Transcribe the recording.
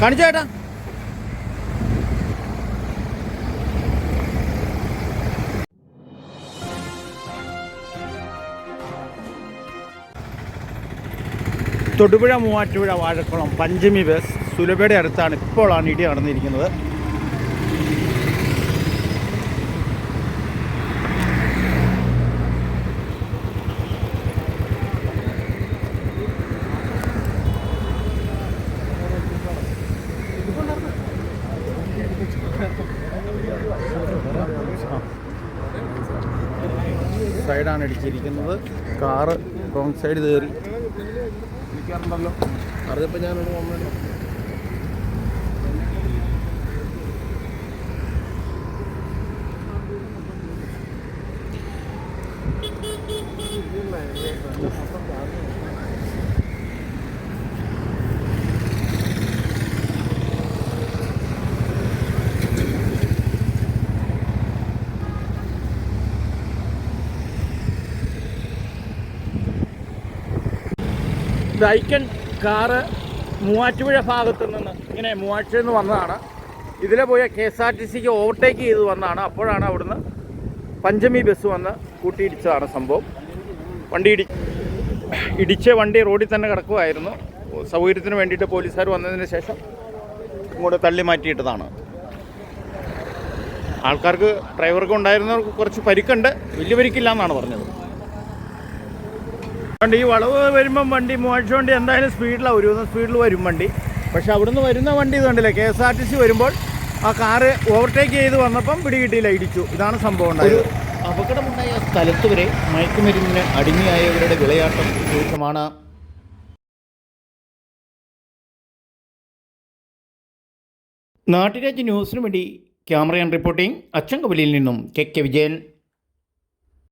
കാണിച്ചു ചേട്ടാ തൊടുപുഴ മൂവാറ്റുപുഴ വാഴക്കുളം പഞ്ചമി ബസ് സുലഭയുടെ അടുത്താണ് ഇപ്പോഴാണ് ഇടി നടന്നിരിക്കുന്നത്. സൈഡാണ് ഇടിച്ചിരിക്കുന്നത്. കാറ് റോങ് സൈഡ് കയറി. ഇരിക്കാറുണ്ടല്ലോ അറിയപ്പോൾ ഞാനൊരു കംപ്ലൈന്റ് ബൈക്കൻ കാറ് മൂവാറ്റുപുഴ ഭാഗത്തു നിന്ന് ഇങ്ങനെ മൂവാറ്റുപുഴ നിന്ന് വന്നതാണ്. ഇതിലെ പോയ കെ എസ് ആർ ടി സിക്ക് ഓവർടേക്ക് ചെയ്ത് വന്നതാണ്. അപ്പോഴാണ് അവിടുന്ന് പഞ്ചമി ബസ് വന്ന് കൂട്ടിയിടിച്ചതാണ് സംഭവം. വണ്ടി ഇടി ഇടിച്ച വണ്ടി റോഡിൽ തന്നെ കിടക്കുമായിരുന്നു സൗകര്യത്തിന് വേണ്ടിയിട്ട് പോലീസുകാർ വന്നതിന് ശേഷം ഇങ്ങോട്ട് തള്ളി മാറ്റിയിട്ടതാണ്. ആൾക്കാർക്ക് ഡ്രൈവർക്ക് ഉണ്ടായിരുന്നവർക്ക് കുറച്ച് പരിക്കുണ്ട്. വലിയ പരിക്കില്ല എന്നാണ് പറഞ്ഞത്. വണ്ടി ഈ വളവ് വരുമ്പം വണ്ടി മൂവാഴ്ച വണ്ടി എന്തായാലും സ്പീഡിലാണ് ഒരു സ്പീഡിൽ വരും വണ്ടി. പക്ഷെ അവിടുന്ന് വരുന്ന വണ്ടി ഇതുണ്ടല്ലേ K S R T C വരുമ്പോൾ ആ കാറ് ഓവർടേക്ക് ചെയ്ത് വന്നപ്പം പിടികിട്ടിയില്ല ഇടിച്ചു. ഇതാണ് സംഭവം ഉണ്ടായത്. അപകടമുണ്ടായ സ്ഥലത്ത് വരെ മയക്കുമരുന്നിന് അടിമയായവരുടെ വിളയാട്ടം രൂക്ഷമാണ്. നാട്ടുരാജ്യ ന്യൂസിനു വേണ്ടി ക്യാമറയാൻ റിപ്പോർട്ടിംഗ് അച്ചങ്കവലിയിൽ നിന്നും കെ കെ വിജയൻ.